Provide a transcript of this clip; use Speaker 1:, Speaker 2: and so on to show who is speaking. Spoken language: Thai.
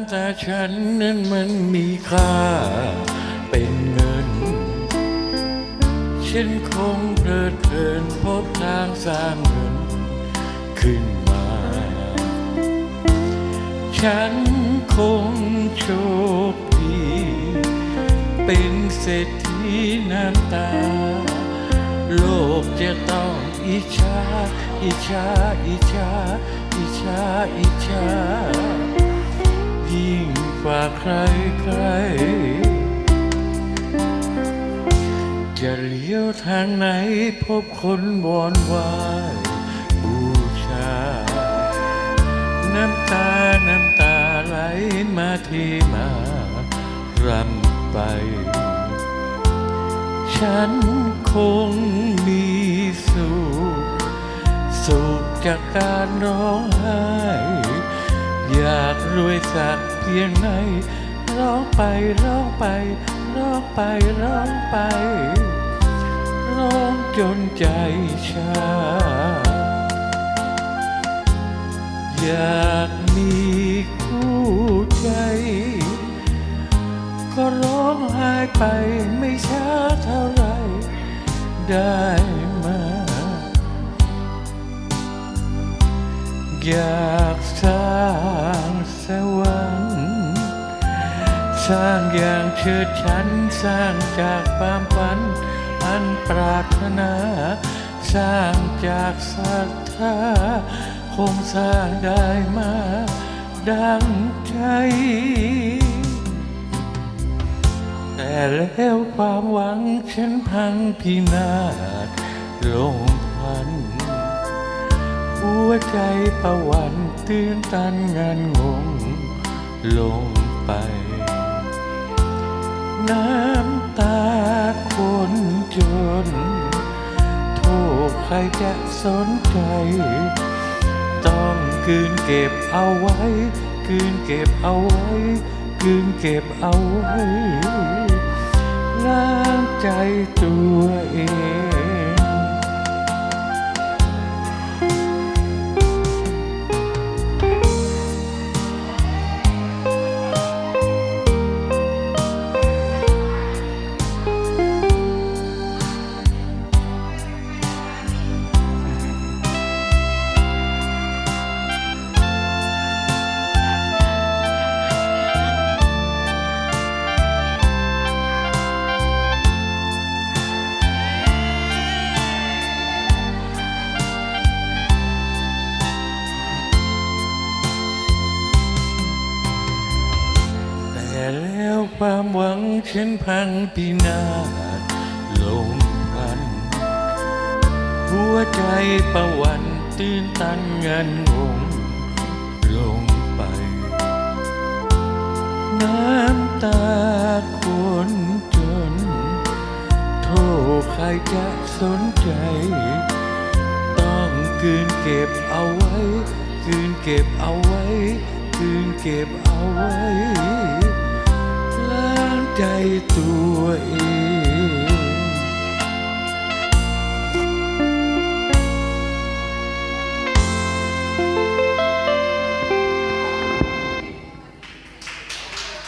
Speaker 1: ำตาฉันนั้นมันมีค่าเป็นเงิน ฉันคงเพลิดเพลินพบทางสร้างเงินขึ้นมา ฉันคงโชคดี เป็นเศรษฐีน้ำตา โลกจะต้องอิจฉาอิจฉาอิจฉาอิจฉาอิจฉา กใครใคร จะเลี้ยวทางไหนพบคนวอนวายบูชา น้ำตา น้ำตาไหลมาที่มารำไป ฉันคงมีสุข สุขจากการร้องไห้ อยากรวยสักเพียงไหนร้องไปร้องไปร้องไปร้องไป ร้องจนใจชา อยากมีคู่ใจ ก็ร้องไห้ไปไม่ช้าเท่าไรได้ มาอยากสร้างสวรรค์สร้างอย่างเชิดชันสร้างจากความฝัน อันปรารถนา สร้างจากศรัทธาคงสร้างได้มา ดังใจ แต่แล้วความหวังฉันพังพินาศลงพันธ หัวใจประวันตื่นตันงานงงลงไป น้ำตาคนจน โทษใครจะสนใจ ต้องคืนเก็บเอาไว้ คืนเก็บเอาไว้ คืนเก็บเอาไว้ล้างใจตัวเอง ความหวังฉันพังพินาศลงพัน หัวใจประวันตื่นตันเงินงงลงไป น้ำตาคนจน โทษใครจะสนใจ ต้องคืนเก็บเอาไว้ คืนเก็บเอาไว้ คืนเก็บเอาไว้ ใจตัวเอง